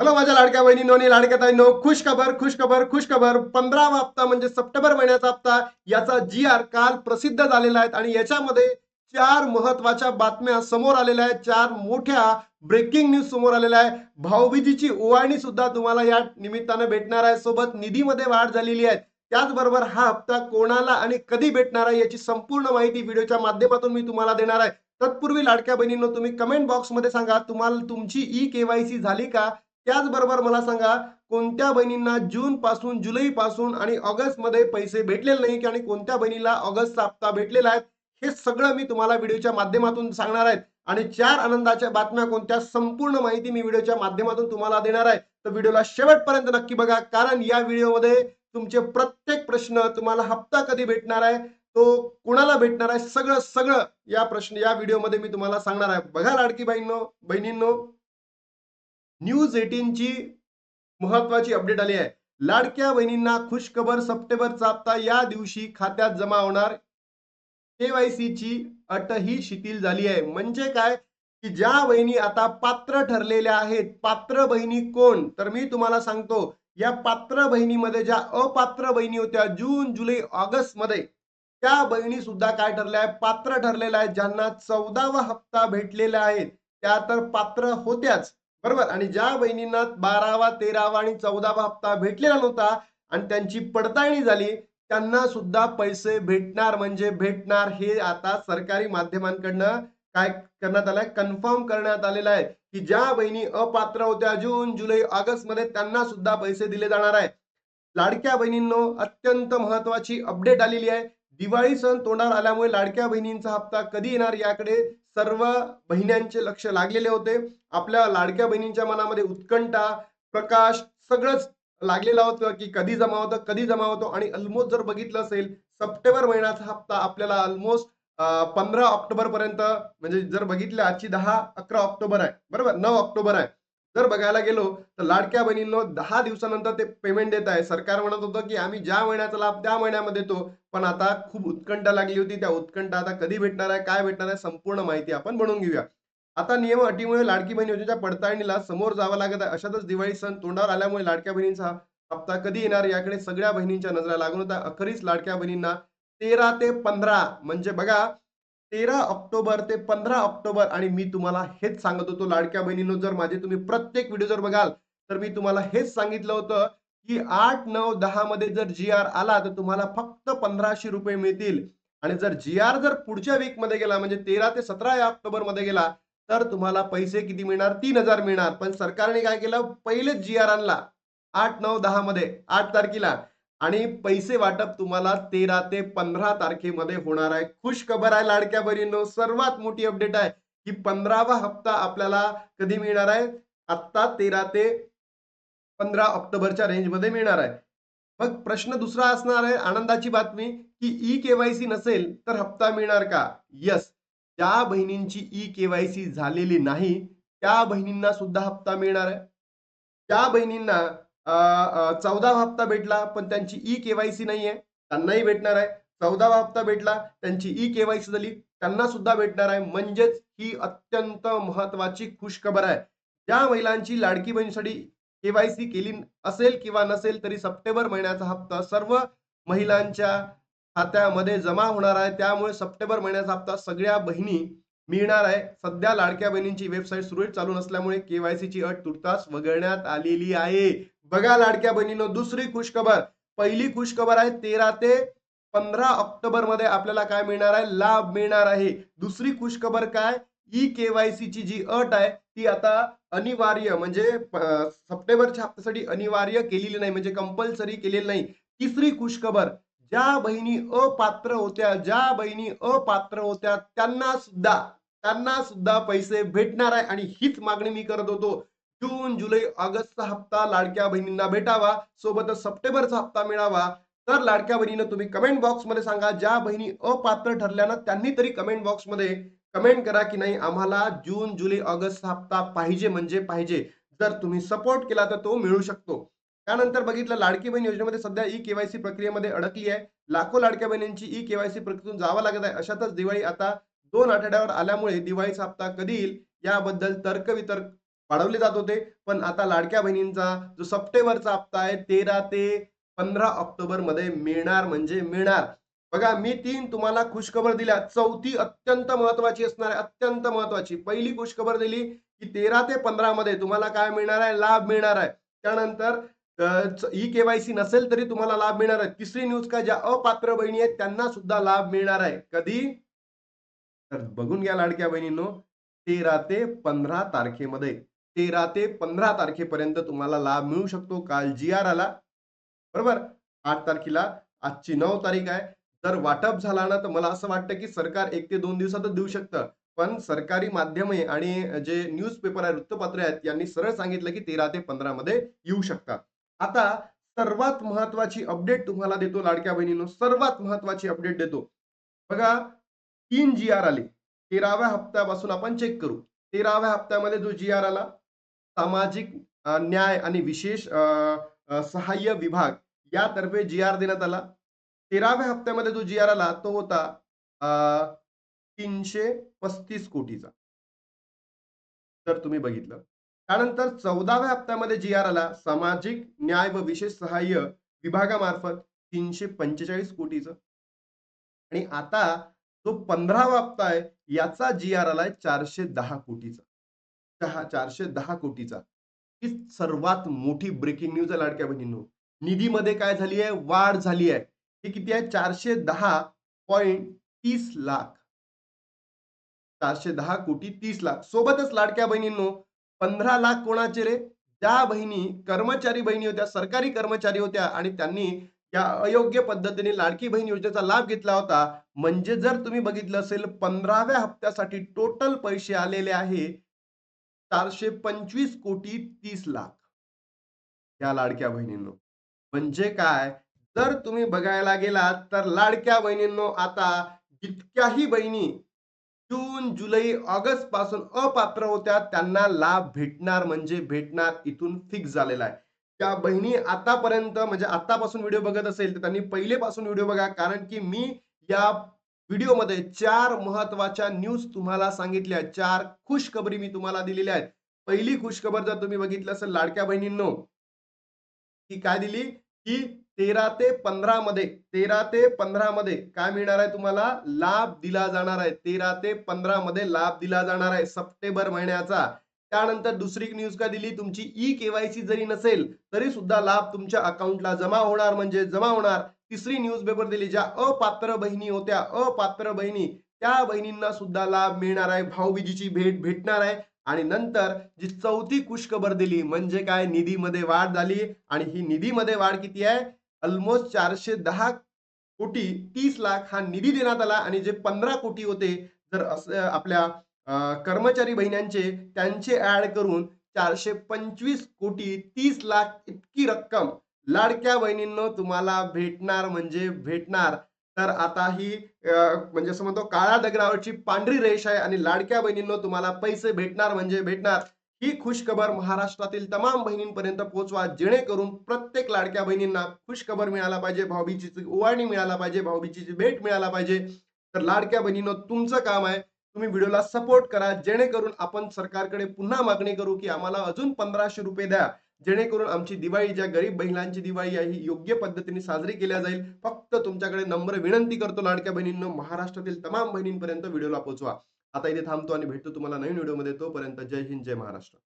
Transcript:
Hello माझ्या लाडक्या बहिणी नोनी लाडक्या ताईंनो खुश खबर खुश खबर खुश खबर पंधरावा हप्ता म्हणजे सप्टेंबर महिन्याचा हप्ता. याचा जी आर काल प्रसिद्ध झालेला आहे आणि याच्यामध्ये चार महत्त्वाच्या बातम्या समोर आलेल्या आहेत. चार मोठ्या ब्रेकिंग न्यूज समोर आलेल्या आहे भाऊबीजीची ओवाळणी सुद्धा तुम्हाला या निमित्तानं भेटणार आहे. सोबत निधीमध्ये वाढ झालेली आहे. त्याचबरोबर हा हप्ता कोणाला आणि कधी भेटणार आहे याची संपूर्ण माहिती व्हिडिओच्या माध्यमातून मी तुम्हाला देणार आहे. तत्पूर्वी लाडक्या बहिणींनो तुम्ही कमेंट बॉक्समध्ये सांगा तुम्हाला तुमची ई केवायसी झाली का? त्याचबरोबर मला सांगा कोणत्या बहिणींना जून पासून जुलै पासून आणि ऑगस्टमध्ये पैसे भेटलेले नाही आणि कोणत्या बहिणीला ऑगस्टचा हप्ता भेटलेला आहे हे सगळं मी तुम्हाला व्हिडिओच्या माध्यमातून सांगणार आहे. आणि चार आनंदाच्या बातम्या कोणत्या संपूर्ण माहिती मी व्हिडिओच्या माध्यमातून तुम्हाला देणार आहे तर व्हिडिओला शेवटपर्यंत नक्की बघा कारण या व्हिडिओमध्ये तुमचे प्रत्येक प्रश्न तुम्हाला हप्ता कधी भेटणार आहे तो कुणाला भेटणार आहे सगळं सगळं या प्रश्न या व्हिडिओमध्ये मी तुम्हाला सांगणार आहे. बघा लाडकी बहिणींनो बहिणींनो न्यूज एटीनची महत्वाची अपडेट आली आहे. लाडक्या बहिणींना खुशखबर सप्टेंबरचा हप्ता या दिवशी खात्यात जमा होणार केवायसीची अटही शिथिल झाली आहे. म्हणजे काय? की ज्या बहिणी आता पात्र ठरलेल्या आहेत पात्र बहिणी कोण? तर मी तुम्हाला सांगतो या पात्र बहिणीमध्ये ज्या अपात्र बहिणी होत्या जून जुलै ऑगस्टमध्ये त्या बहिणी सुद्धा काय ठरल्या आहे पात्र ठरलेल्या आहेत ज्यांना चौदावा हप्ता भेटलेला आहे. त्या तर पात्र होत्याच. बरोबर? आणि ज्या बहिणींना बारावा तेरावा आणि चौदावा हप्ता भेटलेला नव्हता आणि त्यांची पडताळणी झाली त्यांना सुद्धा पैसे भेटणार म्हणजे भेटणार हे आता सरकारी माध्यमांकडनं काय करण्यात आलंय? कन्फर्म करण्यात आलेलं आहे की ज्या बहिणी अपात्र होत्या जून जुलै ऑगस्टमध्ये त्यांना सुद्धा पैसे दिले जाणार आहे लाडक्या बहिणींनो अत्यंत महत्वाची अपडेट आलेली आहे. दिवाळी सण तोंडावर आल्यामुळे लाडक्या बहिणींचा हप्ता कधी येणार याकडे सर्व बहिण्यांचे लक्ष लागलेले होते. आपल्या लाडक्या बहिणींच्या मनामध्ये उत्कंठा प्रकाश सगळंच लागलेलं होतं की कधी जमा होतं कधी जमा होतो. आणि ऑलमोस्ट जर बघितलं असेल सप्टेंबर महिन्याचा हप्ता आपल्याला ऑलमोस्ट पंधरा ऑक्टोबर पर्यंत म्हणजे जर बघितलं आजची दहा अकरा ऑक्टोबर आहे. बरोबर? नऊ ऑक्टोबर आहे. जर बघायला गेलो तर लाडक्या बहिणींनो दहा दिवसानंतर ते पेमेंट देत आहे. सरकार म्हणत होतं की आम्ही ज्या महिन्याचा लाभ त्या महिन्यामध्ये देतो. पण आता खूप उत्कंठा लागली होती. त्या उत्कंठा आता कधी भेटणार आहे काय भेटणार आहे संपूर्ण माहिती आपण बनवून घेऊया. आता नियम अटीमुळे लाडकी बहीण योजनेच्या पडताळणीला समोर जावं लागत आहे. अशातच दिवाळी सण तोंडावर आल्यामुळे लाडक्या बहिणींचा हप्ता कधी येणार? याकडे सगळ्या बहिणींच्या नजरा लागून होता. अखेरीस लाडक्या बहिणींना तेरा ते पंधरा म्हणजे बघा तेरा ऑक्टोबर ते पंधरा ऑक्टोबर आणि मी तुम्हाला हेच सांगत होतो. लाडक्या बहिणींनो जर माझे तुम्ही प्रत्येक व्हिडिओ जर बघाल तर मी तुम्हाला हेच सांगितलं होतं की आठ नऊ दहा मध्ये जर जी आर आला तर तुम्हाला फक्त पंधराशे रुपये मिळतील. आणि जर जी आर जर पुढच्या वीकमध्ये गेला म्हणजे तेरा ते सतरा या ऑक्टोबरमध्ये गेला तर तुम्हाला पैसे किती मिळणार? तीन हजार मिळणार. पण सरकारने काय केलं? पहिलेच जी आर आणला. आठ नऊ दहा मध्ये. आठ तारखेला. आणि पैसे वाटप तुम्हाला तेरा ते पंधरा तारखेमध्ये होणार आहे. खुश खबर आहे लाडक्या बहिणींनो. सर्वात मोठी अपडेट आहे की पंधरावा हप्ता आपल्याला कधी मिळणार आहे? आत्ता तेरा ते पंधरा ऑक्टोबरच्या रेंजमध्ये मिळणार आहे. मग प्रश्न दुसरा असणार आहे आनंदाची बातमी की ई केवायसी नसेल तर हप्ता मिळणार का? यस ज्या बहिणींची ई केवायसी झालेली नाही त्या बहिणींना सुद्धा हप्ता मिळणार आहे. त्या बहिणींना चौदावा हप्ता भेटला पण त्यांची ई केवायसी नाहीये त्यांनाही भेटणार आहे. चौदावा हप्ता भेटला त्यांची ई केवायसी झाली त्यांना सुद्धा भेटणार आहे. म्हणजेच ही अत्यंत महत्वाची खुशखबर आहे. ज्या महिलांची लाडकी बहिणीसाठी केवायसी केली असेल किंवा नसेल तरी सप्टेंबर महिन्याचा हप्ता सर्व महिलांच्या खात्यामध्ये जमा होणार आहे. त्यामुळे सप्टेंबर महिन्याचा हप्ता सगळ्या बहिणी मिळणार आहे. सध्या लाडक्या बहिणींची वेबसाईट सुरळीत चालू नसल्यामुळे केवायसीची अट तुर्तास वगळण्यात आलेली आहे. बघा लाडक्या बहिणीनो दुसरी खुशखबर. पहिली खुशखबर आहे तेरा ते पंधरा ऑक्टोबरमध्ये आपल्याला काय मिळणार आहे? लाभ मिळणार आहे. दुसरी खुशखबर काय? ई केवायसीची जी अट आहे ती आता अनिवार्य म्हणजे सप्टेंबरच्या हप्त्यासाठी अनिवार्य केलेली नाही म्हणजे कंपल्सरी केलेली नाही. तिसरी खुशखबर ज्या बहिणी अपात्र होत्या ज्या बहिणी अपात्र होत्या त्यांना सुद्धा त्यांना सुद्धा पैसे भेटणार आहे. आणि हीच मागणी मी करत होतो. जून जुलै ऑगस्टचा हप्ता लाडक्या बहिणींना भेटावा. सोबतच सप्टेंबरचा हप्ता मिळावा. तर लाडक्या बहिणीनं तुम्ही कमेंट बॉक्समध्ये सांगा. ज्या बहिणी अपात्र ठरल्यानं त्यांनी तरी कमेंट बॉक्समध्ये कमेंट करा की नाही आम्हाला जून जुलै ऑगस्ट हप्ता पाहिजे म्हणजे पाहिजे. जर तुम्ही सपोर्ट केला तर तो मिळू शकतो. त्यानंतर बघितलं लाडकी बहीण योजनेमध्ये सध्या ई केवायसी प्रक्रियेमध्ये अडकली आहे. लाखो लाडक्या बहिणींची ई केवायसी प्रक्रियेतून जावं लागत आहे. अशातच दिवाळी आता दोन आठवड्यावर आल्यामुळे दिवाळीचा हप्ता कधी येईल याबद्दल तर्कवितर्क वाढवले जात होते. पण आता लाडक्या बहिणींचा जो सप्टेंबरचा हप्ता आहे तेरा ते पंधरा ऑक्टोबरमध्ये मिळणार म्हणजे मिळणार. बघा मी तीन तुम्हाला खुशखबर दिल्या. चौथी अत्यंत महत्वाची असणार आहे अत्यंत महत्वाची पहिली खुशखबर दिली की तेरा ते पंधरा मध्ये तुम्हाला काय मिळणार आहे? लाभ मिळणार आहे. त्यानंतर ई केवायसी नसेल तरी तुम्हाला लाभ मिळणार आहे. तिसरी न्यूज का ज्या अपात्र बहिणी आहेत त्यांना सुद्धा लाभ मिळणार आहे. कधी? तर बघून घ्या लाडक्या बहिणींनो. तेरा ते पंधरा तारखेमध्ये तेरा ते पंधरा तारखेपर्यंत तुम्हाला लाभ मिळू शकतो काल जी आर आला. बरोबर? आठ तारखेला आजची नऊ तारीख आहे. जर वाटप झाला ना तर मला असं वाटतं की सरकार एक ते दोन दिवसातच देऊ शकतं. पण सरकारी माध्यमे आणि जे न्यूज पेपर आहे वृत्तपत्र आहेत यांनी सरळ सांगितलं की तेरा ते पंधरा मध्ये येऊ शकतात. आता सर्वात महत्वाची अपडेट तुम्हाला देतो लाडक्या बहिणींनो. सर्वात महत्वाची अपडेट देतो. बघा तीन जी आर आले. तेराव्या हप्त्यापासून आपण चेक करू. तेराव्या हप्त्यामध्ये जो जी आर आला सामाजिक न्याय आणि विशेष सहाय्य विभाग यातर्फे जी आर देण्यात आला. तेराव्या हप्त्यामध्ये जो जी आर आला तो होता तीनशे पस्तीस कोटीचा. तर तुम्ही बघितलं. त्यानंतर चौदाव्या हप्त्यामध्ये जी आर आला सामाजिक न्याय व विशेष सहाय्य विभागामार्फत तीनशे पंचेचाळीस कोटीचं. आणि आता जो पंधरावा हप्ता आहे याचा जी आर आलाय चारशे दहा कोटीचा. दहा चारशे दहा कोटीचा. ही सर्वात मोठी ब्रेकिंग न्यूज आहे लाडक्या बहिणींनो. निधीमध्ये काय झाली आहे? वाढ झाली आहे. हे किती आहे? चारशे दहा पॉइंट तीस लाख. चारशे दहा कोटी तीस लाख. सोबतच लाडक्या बहिणींनो पंधरा लाख कोणाचे रे? ज्या बहिणी कर्मचारी बहिणी होत्या सरकारी कर्मचारी होत्या आणि त्यांनी या अयोग्य पद्धतीने लाडकी बहीण योजनेचा लाभ घेतला होता. म्हणजे जर तुम्ही बघितलं असेल पंधराव्या हप्त्यासाठी टोटल पैसे आलेले आहे चारशे पंचवीस कोटी तीस लाख. या लाडक्या बहिणींनो. म्हणजे काय? जर तुम्ही बघायला गेलात तर लाडक्या बहिणींनो आता जितक्याही बहिणी जून जुलै ऑगस्टपासून अपात्र होत्या त्यांना लाभ भेटणार म्हणजे भेटणार इथून फिक्स झालेला आहे. त्या बहिणी आतापर्यंत म्हणजे आतापासून व्हिडिओ बघत असेल तर त्यांनी पहिलेपासून व्हिडिओ बघा. कारण की मी या व्हिडिओमध्ये चार महत्त्वाच्या न्यूज तुम्हाला सांगितल्या. चार खुशखबरी मी तुम्हाला दिलेल्या आहेत. पहिली खुशखबर जर तुम्ही बघितलं असेल लाडक्या बहिणींनो की काय दिली? की तेरा ते पंधरा मध्ये तेरा ते पंधरा मध्ये काय मिळणार आहे तुम्हाला? लाभ दिला जाणार आहे. तेरा ते पंधरा मध्ये लाभ दिला जाणार आहे. सप्टेंबर महिन्याचा. त्यानंतर दुसरी न्यूज का दिली? तुमची ई केवायसी जरी नसेल तरी सुद्धा लाभ तुमच्या अकाउंटला जमा होणार म्हणजे जमा होणार. तिसरी न्यूज पेपर दिली ज्या अपात्र बहिणी होत्या अपात्र बहिणी त्या बहिणींना सुद्धा लाभ मिळणार आहे. भाऊबीजीची भेट भेटणार आहे. आणि नंतर जी चौथी कुशखबर दिली म्हणजे काय? निधीमध्ये वाढ झाली. आणि ही निधीमध्ये वाढ किती आहे? ऑलमोस्ट चारशे दहा कोटी तीस लाख हा निधी देण्यात आला. आणि जे पंधरा कोटी होते जर असं आपल्या कर्मचारी बहिण्यांचे त्यांचे ऍड करून चारशे पंचवीस कोटी तीस लाख इतकी रक्कम लाडक्या बहिणींनो तुम्हाला भेटणार म्हणजे भेटणार. तर आता ही म्हणजे असं म्हणतो काळ्या दगडावरची पांढरी रेष आहे आणि लाडक्या बहिणींनो तुम्हाला पैसे भेटणार म्हणजे भेटणार. ही खुशखबर महाराष्ट्रातील तमाम बहिणींपर्यंत पोहोचवा जेणेकरून प्रत्येक लाडक्या बहिणींना खुशखबर मिळाला पाहिजे भाऊबीजीची ओवाळणी मिळाला पाहिजे भाऊबीजीची भेट मिळाला पाहिजे. तर लाडक्या बहिणींनो तुमचं काम आहे तुम्ही व्हिडिओला सपोर्ट करा जेणेकरून आपण सरकारकडे पुन्हा मागणी करू की आम्हाला अजून पंधराशे रुपये द्या. जेणेकरून आमची दिवाळी ज्या गरीब महिलांची दिवाळी आहे ही योग्य पद्धतीने साजरी केल्या जाईल. फक्त तुमच्याकडे नम्र विनंती करतो लाडक्या बहिणींना महाराष्ट्रातील तमाम बहिणींपर्यंत व्हिडिओला पोहोचवा. आता इथे थांबतो आणि भेटतो तुम्हाला नवीन व्हिडिओमध्ये. तोपर्यंत जय हिंद जय महाराष्ट्र.